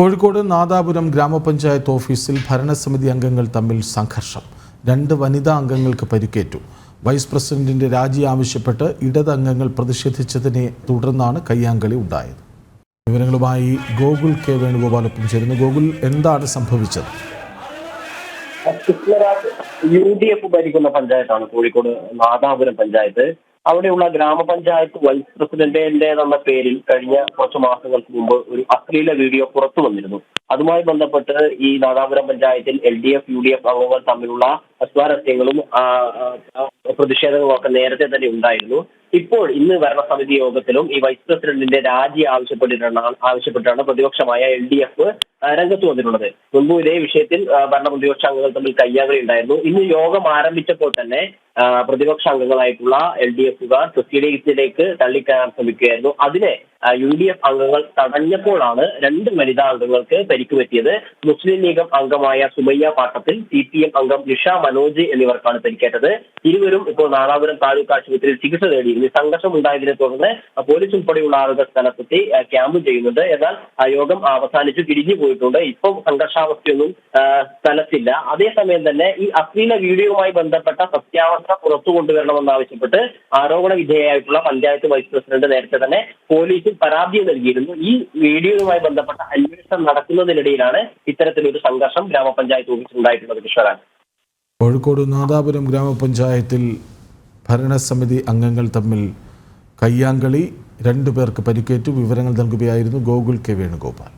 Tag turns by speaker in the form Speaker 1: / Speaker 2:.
Speaker 1: കോഴിക്കോട് നാദാപുരം ഗ്രാമപഞ്ചായത്ത് ഓഫീസിൽ ഭരണസമിതി അംഗങ്ങൾ തമ്മിൽ സംഘർഷം. രണ്ട് വനിതാ അംഗങ്ങൾക്ക് പരിക്കേറ്റു. വൈസ് പ്രസിഡന്റിന്റെ രാജി ആവശ്യപ്പെട്ട് ഇടത് അംഗങ്ങൾ പ്രതിഷേധിച്ചതിനെ തുടർന്നാണ് കയ്യാങ്കളി ഉണ്ടായത്. വിവരങ്ങളുമായി ഗോകുൽ കെ വേണുഗോപാലൊപ്പം ചേരുന്നു. ഗോകുൽ എന്താണ് സംഭവിച്ചത്?
Speaker 2: യു ഡി എഫ് ഭരിക്കുന്ന പഞ്ചായത്താണ് കോഴിക്കോട് നാദാപുരം പഞ്ചായത്ത്. അവിടെയുള്ള ഗ്രാമപഞ്ചായത്ത് വൈസ് പ്രസിഡന്റിന്റെ എന്ന പേരിൽ കഴിഞ്ഞ കുറച്ച് മാസങ്ങൾക്ക് മുമ്പ് ഒരു അശ്ലീല വീഡിയോ പുറത്തു വന്നിരുന്നു. അതുമായി ബന്ധപ്പെട്ട് ഈ നാദാപുരം പഞ്ചായത്തിൽ L D F U D F അംഗങ്ങൾ തമ്മിലുള്ള അസ്വാരസ്യങ്ങളും ആ, ആ, പ്രതിഷേധങ്ങളും ഒക്കെ നേരത്തെ തന്നെ ഉണ്ടായിരുന്നു. ഇപ്പോൾ ഇന്ന് ഭരണസമിതി യോഗത്തിലും ഈ വൈസ് പ്രസിഡന്റിന്റെ രാജി ആവശ്യപ്പെട്ടിട്ടാണ് ആവശ്യപ്പെട്ടാണ് പ്രതിപക്ഷമായ എൽ ഡി എഫ് രംഗത്ത് വന്നിട്ടുള്ളത്. മുൻപ് ഇതേ വിഷയത്തിൽ ഭരണ പ്രതിപക്ഷ അംഗങ്ങൾ തമ്മിൽ കയ്യാങ്കളി ഉണ്ടായിരുന്നു. ഇന്ന് യോഗം ആരംഭിച്ചപ്പോൾ തന്നെ പ്രതിപക്ഷ അംഗങ്ങളായിട്ടുള്ള എൽ ഡി എഫുകാർ പ്രസിഡീയത്തിലേക്ക് തള്ളിക്കയറാൻ ശ്രമിക്കുകയായിരുന്നു. അതിനെ യു ഡി എഫ് അംഗങ്ങൾ തടഞ്ഞപ്പോഴാണ് രണ്ട് വനിതാ അംഗങ്ങൾക്ക് പരിക്ക് പറ്റിയത് മുസ്ലിം ലീഗ് അംഗമായ Sumayya Pattathil C P M അംഗം നിഷ മനോജ് എന്നിവർക്കാണ് പരിക്കേറ്റത്. ഇരുവരും ഇപ്പോൾ നാദാപുരം താലൂക്ക് ആശുപത്രിയിൽ ചികിത്സ തേടിയിരുന്നു. സംഘർഷം ഉണ്ടായതിനെ തുടർന്ന് പോലീസ് ഉൾപ്പെടെയുള്ള ആളുകൾ സ്ഥലത്തെത്തി ക്യാമ്പ് ചെയ്യുന്നുണ്ട്. എന്നാൽ യോഗം അവസാനിച്ച് തിരിഞ്ഞു പോയിട്ടുണ്ട്. ഇപ്പം സംഘർഷാവസ്ഥയൊന്നും സ്ഥലത്തില്ല അതേസമയം തന്നെ ഈ അശ്ലീല വീഡിയോയുമായി ബന്ധപ്പെട്ട സത്യാവസ്ഥ പുറത്തു കൊണ്ടുവരണമെന്നാവശ്യപ്പെട്ട് ആരോപണ വിധേയമായിട്ടുള്ള പഞ്ചായത്ത് വൈസ് പ്രസിഡന്റ് നേരത്തെ തന്നെ പോലീസിൽ പരാതി നൽകിയിരുന്നു. ഈ വീഡിയോയുമായി ബന്ധപ്പെട്ട അന്വേഷണം നടക്കുന്നതിനിടയിലാണ് ഇത്തരത്തിലൊരു സംഘർഷം ഗ്രാമപഞ്ചായത്ത് ഓഫീസിൽ ഉണ്ടായിട്ടുള്ളത് കൃഷ്ണരാജ്
Speaker 1: കോഴിക്കോട് നാദാപുരം ഗ്രാമപഞ്ചായത്തിൽ ഭരണസമിതി അംഗങ്ങൾ തമ്മിൽ കയ്യാങ്കളി രണ്ടു പേർക്ക് പരിക്കേറ്റു. വിവരങ്ങൾ നൽകുകയായിരുന്നു ഗോകുൽ കെ വേണുഗോപാൽ.